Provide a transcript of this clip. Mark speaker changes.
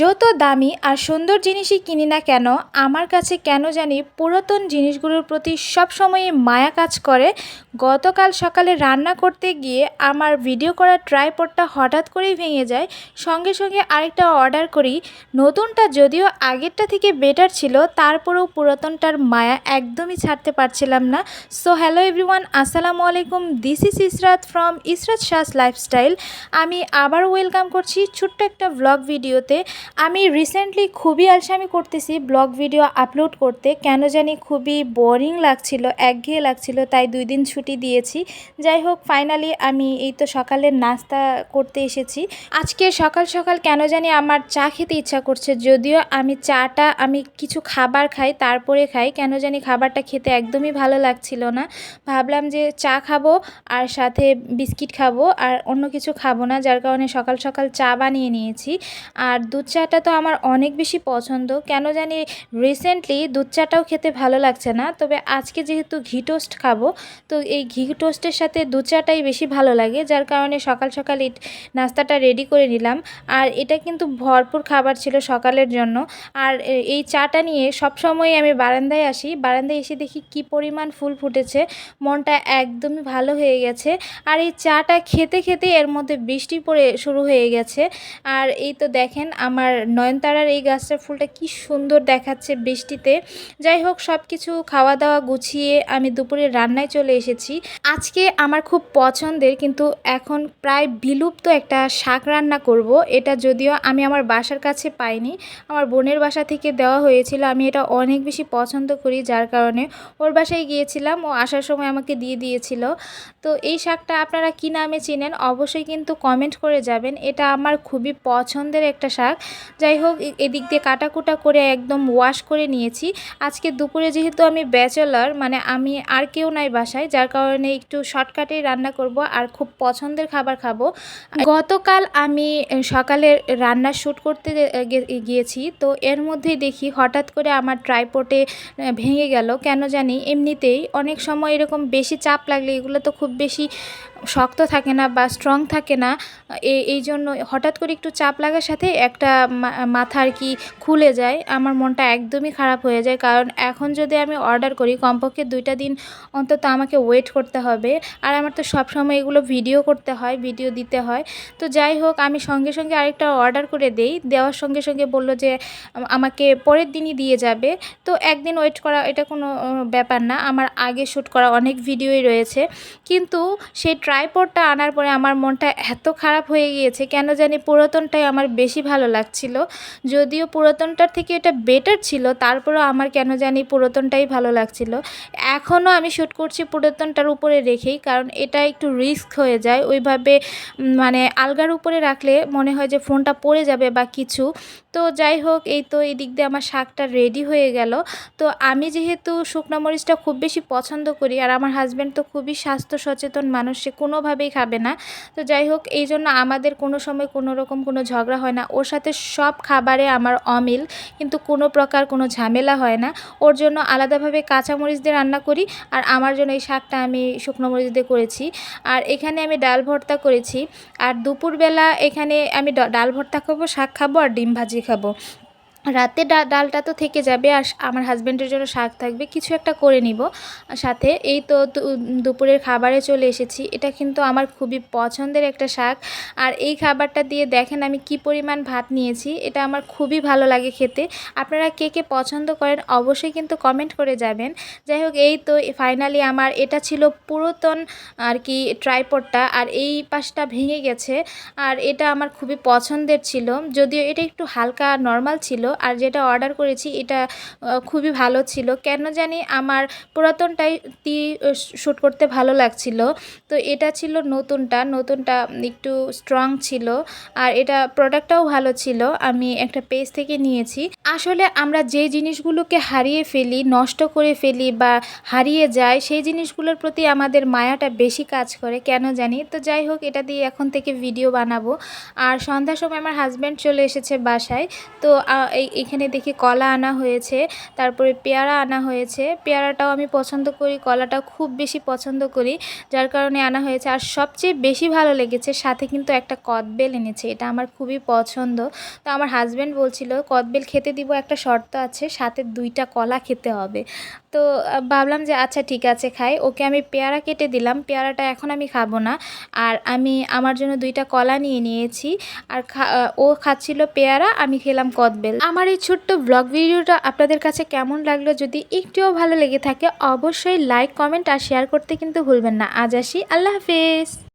Speaker 1: যত দামি আর সুন্দর জিনিসই কিনি না কেন, আমার কাছে কেন জানি পুরাতন জিনিসগুলোর প্রতি সবসময়ই মায়া কাজ করে। গতকাল সকালে রান্না করতে গিয়ে আমার ভিডিও করা ট্রাইপডটা হঠাৎ করেই ভেঙে যায়। সঙ্গে সঙ্গে আরেকটা অর্ডার করি। নতুনটা যদিও আগেরটা থেকে বেটার ছিল, তারপরেও পুরাতনটার মায়া একদমই ছাড়তে পারছিলাম না। সো হ্যালো এভরিওয়ান আসসালামু আলাইকুম। This is Israt from Israt শাস লাইফস্টাইল আমি আবার ওয়েলকাম করছি ছোট্ট একটা ব্লগ ভিডিওতে আমি রিসেন্টলি খুবই আলসামি করতেছি ব্লগ ভিডিও আপলোড করতে। কেন জানি খুবই বোরিং লাগছিল, একঘেয়ে লাগছিল, তাই দুই দিন ছুটি দিয়েছি। যাই হোক ফাইনালি আমি এই তো সকালের নাস্তা করতে এসেছি। আজকে সকাল সকাল কেন জানি আমার চা খেতে ইচ্ছা করছে, যদিও আমি চাটা, আমি কিছু খাবার খাই, তারপরে খাই। কেন জানি খাবারটা খেতে একদমই ভালো লাগছিল না। ভাবলাম যে চা খাব আর সাথে বিস্কিট খাব আর অন্য কিছু খাব না, যার কারণে সকাল সকাল চা বানিয়ে নিয়েছি। আর দুধ চাটা তো আমার অনেক বেশি পছন্দ। কেন জানি রিসেন্টলি দুধ চাটাও খেতে ভালো লাগছে না। তবে আজকে যেহেতু ঘি টোস্ট খাব, তো এই ঘি টোস্টের সাথে দুধ চাটাই বেশি ভালো লাগে, যার কারণে সকাল সকাল এই নাস্তাটা রেডি করে নিলাম। আর এটা কিন্তু ভরপুর খাবার ছিল সকালের জন্য। আর এই চাটা নিয়ে সবসময় আমি বারান্দায় আসি। বারান্দায় এসে দেখি কি পরিমাণ ফুল ফুটেছে। মনটা একদমই ভালো হয়ে গেছে। আর এই চাটা খেতে খেতে এর মধ্যে বৃষ্টি পড়ে শুরু হয়ে গেছে। আর এই তো দেখেন আমার নয়নতারার এই গাছটার ফুলটা কি সুন্দর দেখাচ্ছে বৃষ্টিতে। যাই হোক সব কিছু খাওয়া দাওয়া গুছিয়ে আমি দুপুরে রান্নায় চলে এসেছি। আজকে আমার খুব পছন্দের, কিন্তু এখন প্রায় বিলুপ্ত একটা শাক রান্না করব। এটা যদিও আমি আমার বাসার কাছে পাইনি। আমার বোনের বাসা থেকে দেওয়া হয়েছিল। আমি এটা অনেক বেশি পছন্দ করি, যার কারণে ওর বাসায় গিয়েছিলাম। ও আসার সময় আমাকে দিয়ে দিয়েছিল। তো এই শাকটা আপনারা কি নামে চিনেন, অবশ্যই কিন্তু কমেন্ট করে যাবেন। এটা আমার খুবই পছন্দের একটা শাক। যাই হোক এদিক দিয়ে কাটাকুটা করে একদম ওয়াশ করে নিয়েছি। আজকে দুপুরে যেহেতু আমি ব্যাচেলার মানে আমি আর কেউ নাই বাসায়, যার কারণে একটু শর্টকাটেই রান্না করব আর খুব পছন্দের খাবার খাব। গতকাল আমি সকালে রান্নার শ্যুট করতে গিয়েছি, তো এর মধ্যেই দেখি হঠাৎ করে আমার ট্রাইপোর্টে ভেঙে গেল। কেন জানি এমনিতেই অনেক সময় এরকম বেশি চাপ লাগলে এগুলো তো খুব বেশি শক্ত থাকে না বা স্ট্রং থাকে না এই জন্য হঠাৎ করে একটু চাপ লাগার সাথে একটা মাথা আর কি খুলে যায়, আমার মনটা একদমই খারাপ হয়ে যায়। কারণ এখন যদি আমি অর্ডার করি, কমপক্ষে দুইটা দিন অন্তত আমাকে ওয়েট করতে হবে। আর আমার তো সব সময় এগুলো ভিডিও করতে হয় ভিডিও দিতে হয়। তো যাই হোক, আমি সঙ্গে সঙ্গে আরেকটা অর্ডার করে দেই। দেওয়ার সঙ্গে সঙ্গে বলল যে, আমাকে পরের দিনই দিয়ে যাবে। তো একদিন ওয়েট করা এটা কোনো, ব্যাপার না। আমার আগে শ্যুট করা অনেক ভিডিওই রয়েছে। কিন্তু সেই ট্রাইপডটা আনার পরে আমার মনটা এত খারাপ হয়ে গিয়েছে, কেন জানি পুরাতনটাই আমার বেশি ভালো লাগছিল। যদিও পুরাতনটার থেকে এটা বেটার ছিল, তারপরেও আমার কেন জানি পুরাতনটাই ভালো লাগছিল। এখনও আমি শ্যুট করছি পুরাতনটার উপরে রেখেই, কারণ এটা একটু রিস্ক হয়ে যায়। ওইভাবে মানে আলগার উপরে রাখলে মনে হয় যে ফোনটা পড়ে যাবে বা কিছু। তো যাই হোক, এই তো এই দিক দিয়ে আমার শাকটা রেডি হয়ে গেল। তো আমি যেহেতু শুকনো মরিচটা খুব বেশি পছন্দ করি, আর আমার হাজব্যান্ড তো খুবই স্বাস্থ্য সচেতন মানুষ, সে কোনোভাবেই খাবে না। তো যাই হোক এই জন্য আমাদের কোনো সময় কোনো রকম কোনো ঝগড়া হয় না। ওর সাথে সব খাবারে আমার অমিল, কিন্তু কোনো প্রকার কোনো ঝামেলা হয় না। ওর জন্য আলাদাভাবে কাঁচামরিচ দিয়ে রান্না করি আর আমার জন্য এই শাকটা আমি শুকনো মরিচ দিয়ে করেছি। আর এখানে আমি ডাল ভর্তা করেছি। আর দুপুরবেলা এখানে আমি ডাল ভর্তা খাব, শাক খাব আর ডিম ভাজি খাব। রাতে ডালটা তো থেকে যাবে আর আমার হাজব্যান্ডের জন্য শাক থাকবে, কিছু একটা করে নিব। সাথে এই তো দুপুরের খাবারে চলে এসেছি। এটা কিন্তু আমার খুবই পছন্দের একটা শাক। আর এই খাবারটা দিয়ে দেখেন আমি কি পরিমাণ ভাত নিয়েছি, এটা আমার খুবই ভালো লাগে খেতে। আপনারা কে কে পছন্দ করেন অবশ্যই কিন্তু কমেন্ট করে যাবেন। যাই হোক, এই তো ফাইনালি আমার এটা ছিল পুরাতন আর কি ট্রাইপডটা আর এই পাশটা ভেঙে গেছে। আর এটা আমার খুবই পছন্দের ছিল। যদিও এটা একটু হালকা নর্মাল ছিল আর যেটা অর্ডার করেছি, এটা খুবই ভালো ছিল। কেন জানি আমার পুরাতনটাই তি শ্যুট করতে ভালো লাগছিল। তো এটা ছিল নতুনটা নতুনটা একটু স্ট্রং ছিল। আর এটা প্রোডাক্টটাও ভালো ছিল। আমি একটা পেজ থেকে নিয়েছি। আসলে আমরা যে জিনিসগুলোকে হারিয়ে ফেলি, নষ্ট করে ফেলি বা হারিয়ে যায়, সেই জিনিসগুলোর প্রতি আমাদের মায়াটা বেশি কাজ করে, কেন জানি? তো যাই হোক, এটা দিয়ে এখন থেকে ভিডিও বানাবো। আর সন্ধ্যার সময় আমার হাজব্যান্ড চলে এসেছে বাসায়। তো এখানে দেখি কলা আনা হয়েছে, তারপরে পেয়ারা আনা হয়েছে। পেয়ারাটাও আমি পছন্দ করি কলাটাও খুব বেশি পছন্দ করি, যার কারণে আনা হয়েছে। আর সবচেয়ে বেশি ভালো লেগেছে, সাথে কিন্তু একটা কদবেল এনেছে, এটা আমার খুবই পছন্দ। তো আমার হাজব্যান্ড বলছিল, কদবেল খেতে দিব, একটা শর্ত আছে, সাথে দুইটা কলা খেতে হবে। তো ভাবলাম যে আচ্ছা ঠিক আছে, খাই। ওকে আমি পেয়ারা কেটে দিলাম, পেয়ারাটা এখন আমি খাব না। আর আমি, আমার জন্য দুইটা কলা নিয়ে নিয়েছি। আর ও খাচ্ছিল পেয়ারা, আমি খেলাম কদবেল। আমার এই ছোট্ট ব্লগ ভিডিওটা আপনাদের কাছে কেমন লাগল যদি একটুও ভালো লেগে থাকে, অবশ্যই লাইক কমেন্ট আর শেয়ার করতে কিন্তু ভুলবেন না। আজ আসি, আল্লাহ হাফেজ।